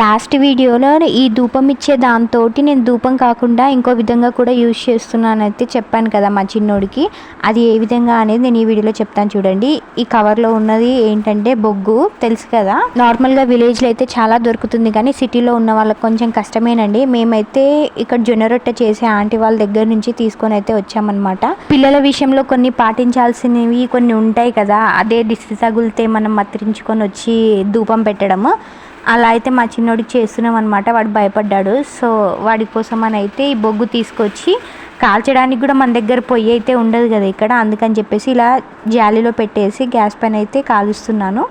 Last వీడియోలో ఈ ధూపం ఇచ్చే దాంతో నేను ధూపం కాకుండా ఇంకో విధంగా కూడా యూజ్ చేస్తున్నాను అయితే చెప్పాను కదా మా చిన్నోడికి. అది ఏ విధంగా అనేది నేను ఈ వీడియోలో చెప్తాను చూడండి. ఈ కవర్లో ఉన్నది ఏంటంటే బొగ్గు తెలుసు కదా? నార్మల్గా విలేజ్లో అయితే చాలా దొరుకుతుంది కానీ సిటీలో ఉన్న వాళ్ళకి కొంచెం కష్టమేనండి. మేమైతే ఇక్కడ జొన్న రొట్టె చేసే ఆంటీ వాళ్ళ దగ్గర నుంచి తీసుకొని అయితే వచ్చామన్నమాట. పిల్లల విషయంలో కొన్ని పాటించాల్సినవి కొన్ని ఉంటాయి కదా అదే దిష్టి మనం మత్తిరించుకొని వచ్చి ధూపం పెట్టడము. అలా అయితే మా చిన్నోడికి చేస్తున్నాం అనమాట వాడు భయపడ్డాడు. సో వాడి కోసం అని అయితే ఈ బొగ్గు తీసుకొచ్చి కాల్చడానికి కూడా మన దగ్గర పొయ్యి అయితే ఉండదు కదా ఇక్కడ. అందుకని చెప్పేసి ఇలా జాలీలో పెట్టేసి గ్యాస్ పైన అయితే కాలుస్తున్నాను.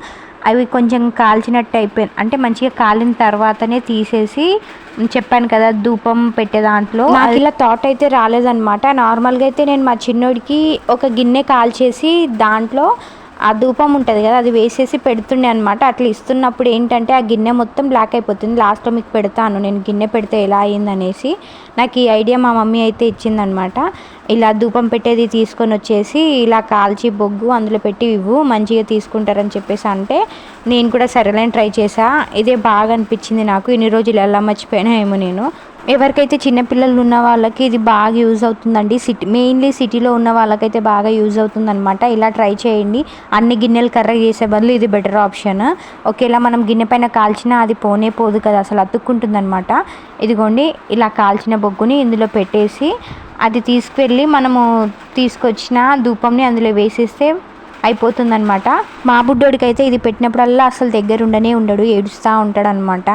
అవి కొంచెం కాల్చినట్టు అయిపోయింది అంటే మంచిగా కాలిన తర్వాతనే తీసేసి చెప్పాను కదా ధూపం పెట్టే దాంట్లో. నాకు ఇలా థాట్ అయితే రాలేదనమాట నార్మల్గా అయితే నేను మా చిన్నోడికి ఒక గిన్నె కాల్చేసి దాంట్లో ఆ ధూపం ఉంటుంది కదా అది వేసేసి పెడుతుండే అనమాట అట్లా ఇస్తున్నప్పుడు ఏంటంటే ఆ గిన్నె మొత్తం బ్లాక్ అయిపోతుంది. లాస్ట్లో మీకు పెడతాను. నేను గిన్నె పెడితే ఎలా అయిందనేసి నాకు ఈ ఐడియా మా మమ్మీ అయితే ఇచ్చిందనమాట ఇలా ధూపం పెట్టేది తీసుకొని వచ్చేసి ఇలా కాల్చి బొగ్గు అందులో పెట్టి ఇవ్వు మంచిగా తీసుకుంటారని చెప్పేసి అంటే నేను కూడా సరేలేని ట్రై చేసా. ఇదే బాగా అనిపించింది నాకు. ఇన్ని రోజులు ఎలా మర్చిపోయినా ఏమో నేను. ఎవరికైతే చిన్నపిల్లలు ఉన్న వాళ్ళకి ఇది బాగా యూజ్ అవుతుందండి. సిటీ మెయిన్లీ సిటీలో ఉన్న వాళ్ళకైతే బాగా యూజ్ అవుతుందన్నమాట. ఇలా ట్రై చేయండి. అన్ని గిన్నెలు కర్ర చేసే బదులు ఇది బెటర్ ఆప్షన్ ఒకేలా మనం గిన్నె పైన కాల్చినా అది పోనే పోదు కదా. అసలు అతుక్కుంటుందన్నమాట. ఇదిగోండి ఇలా కాల్చిన బొగ్గుని ఇందులో పెట్టేసి అది తీసుకువెళ్ళి మనము తీసుకొచ్చిన ధూపంని అందులో వేసేస్తే అయిపోతుందనమాట మా బుడ్డోడికి అయితే ఇది పెట్టినప్పుడల్లా అసలు దగ్గర ఉండనే ఉండడు ఏడుస్తూ ఉంటాడనమాట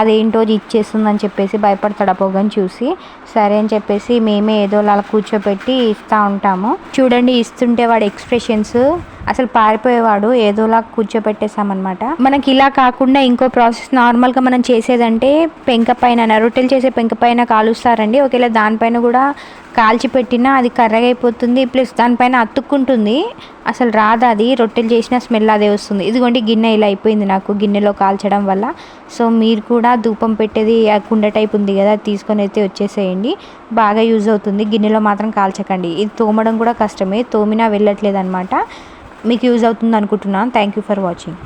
అదేంటో ఇచ్చేస్తుందని చెప్పేసి భయపడతాడు ఆ పొగని చూసి. సరే అని చెప్పేసి మేమే ఏదో అలా కూర్చోబెట్టి ఇస్తూ ఉంటాము. చూడండి ఇస్తుంటే వాడి ఎక్స్ప్రెషన్స్. అసలు పారిపోయేవాడు ఏదోలా కూర్చోబెట్టేసామన్నమాట మనకి ఇలా కాకుండా ఇంకో ప్రాసెస్ నార్మల్గా మనం చేసేదంటే పెంక పైన రొట్టెలు చేసే పెంక పైన కాలుస్తారండి. ఒకవేళ దానిపైన కూడా కాల్చి పెట్టినా అది కర్రగా అయిపోతుంది ప్లస్ దానిపైన అతుక్కుంటుంది. అసలు రాదు అది? రొట్టెలు చేసిన స్మెల్ అదే వస్తుంది. ఇదిగోండి గిన్నె ఇలా అయిపోయింది నాకు గిన్నెలో కాల్చడం వల్ల. సో మీరు కూడా ధూపం పెట్టేది కుండ టైప్ ఉంది కదా తీసుకొని అయితే వచ్చేసేయండి. బాగా యూజ్ అవుతుంది. గిన్నెలో మాత్రం కాల్చకండి. ఇది తోమడం కూడా కష్టమే. తోమినా వెళ్ళట్లేదు అనమాట మీకు యూజ్ అవుతుంది అనుకుంటున్నాను. Thank you for watching